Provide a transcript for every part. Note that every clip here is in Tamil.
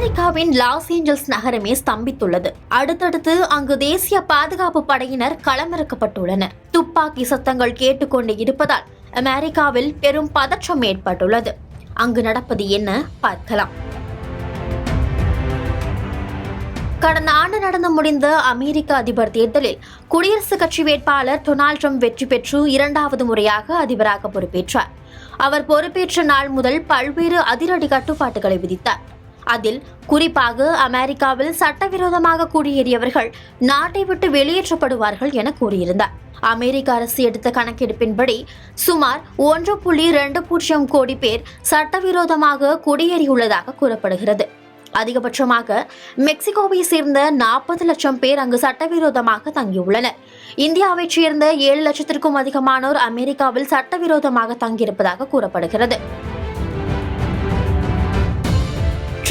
அமெரிக்காவின் லாஸ் ஏஞ்சல்ஸ் நகரமே ஸ்தம்பித்துள்ளது. அடுத்தடுத்து அங்கு தேசிய பாதுகாப்பு படையினர் களமிறக்கப்பட்டுள்ளனர் துப்பாக்கி சத்தங்கள் கேட்டுக்கொண்டு இருப்பதால் அமெரிக்காவில் பெரும் பதற்றம் ஏற்பட்டுள்ளது. அங்கு நடப்பது என்ன? பார்க்கலாம். கடந்த ஆண்டு நடந்து முடிந்த அமெரிக்க அதிபர் தேர்தலில் குடியரசுக் கட்சி வேட்பாளர் டொனால்ட் ட்ரம்ப் வெற்றி பெற்று இரண்டாவது முறையாக அதிபராக பொறுப்பேற்றார். அவர் பொறுப்பேற்ற நாள் முதல் பல்வேறு அதிரடி கட்டுப்பாட்டுகளை விதித்தார். அதில் குறிப்பாக அமெரிக்காவில் சட்டவிரோதமாக குடியேறியவர்கள் நாட்டை விட்டு வெளியேற்றப்படுவார்கள் என கூறியிருந்தார். அமெரிக்க அரசு எடுத்த கணக்கெடுப்பின்படி சுமார் ஒன்று புள்ளி ரெண்டு பூஜ்ஜியம் கோடி பேர் சட்டவிரோதமாக குடியேறியுள்ளதாக கூறப்படுகிறது. அதிகபட்சமாக மெக்சிகோவை சேர்ந்த நாற்பது லட்சம் பேர் அங்கு சட்டவிரோதமாக தங்கியுள்ளனர். இந்தியாவைச் சேர்ந்த ஏழு லட்சத்திற்கும் அதிகமானோர் அமெரிக்காவில் சட்டவிரோதமாக தங்கியிருப்பதாக கூறப்படுகிறது.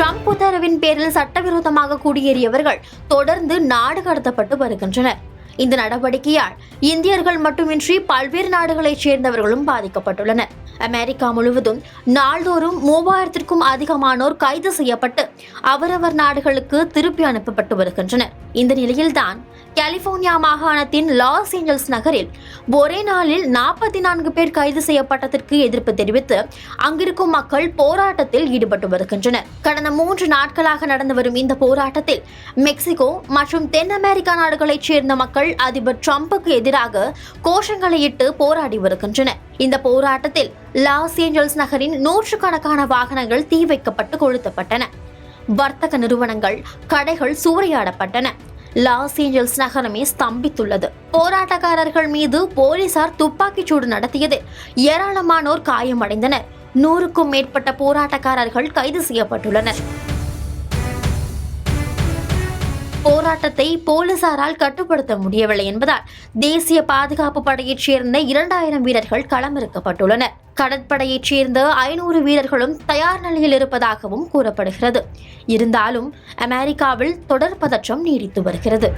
ட்ரம்ப் உத்தரவின் பேரில் சட்டவிரோதமாக குடியேறியவர்கள் தொடர்ந்து நாடு கடத்தப்பட்டு வருகின்றனர். இந்த நடவடிக்கையால் இந்தியர்கள் மட்டுமின்றி பல்வேறு நாடுகளைச் சேர்ந்தவர்களும் பாதிக்கப்பட்டுள்ளனர். அமெரிக்கா முழுவதும் நாள்தோறும் மூவாயிரத்திற்கும் அதிகமானோர் கைது செய்யப்பட்டு அவரவர் நாடுகளுக்கு திருப்பி அனுப்பப்பட்டு வருகின்றனர். இந்த நிலையில்தான் கலிபோர்னியா மாகாணத்தின் லாஸ் ஏஞ்சல்ஸ் நகரில் ஒரே நாளில் நாற்பத்தி நான்கு பேர் கைது செய்யப்பட்டதற்கு எதிர்ப்பு தெரிவித்து அங்கிருக்கும் மக்கள் போராட்டத்தில் ஈடுபட்டு வருகின்றனர். கடந்த மூன்று நாட்களாக நடந்து வரும் இந்த போராட்டத்தில் மெக்சிகோ மற்றும் தென் அமெரிக்கா நாடுகளைச் சேர்ந்த மக்கள் அதிபர் ட்ரம்புக்கு எதிராக கோஷங்களை இட்டு போராடி வருகின்றனர். இந்த போராட்டத்தில் லாஸ் ஏஞ்சல்ஸ் நகரின் நூற்றுக்கணக்கான வாகனங்கள் தீ வைக்கப்பட்டு கொளுத்தப்பட்டன. வர்த்தக நிறுவனங்கள் கடைகள் சூறையாடப்பட்டன. லாஸ் ஏஞ்சல்ஸ் நகரமே ஸ்தம்பித்துள்ளது. போராட்டக்காரர்கள் மீது போலீசார் துப்பாக்கிச் சூடு நடத்தியதில் ஏராளமானோர் காயமடைந்தனர். நூறுக்கும் மேற்பட்ட போராட்டக்காரர்கள் கைது செய்யப்பட்டுள்ளனர். போராட்டத்தை போலீசாரால் கட்டுப்படுத்த முடியவில்லை என்பதால் தேசிய பாதுகாப்பு படையைச் சேர்ந்த இரண்டாயிரம் வீரர்கள் களமிறக்கப்பட்டுள்ளனர் கடற்படையைச் சேர்ந்த ஐநூறு வீரர்களும் தயார் நிலையில் இருப்பதாகவும் கூறப்படுகிறது. இருந்தாலும் அமெரிக்காவில் தொடர் பதற்றம் நீடித்து வருகிறது.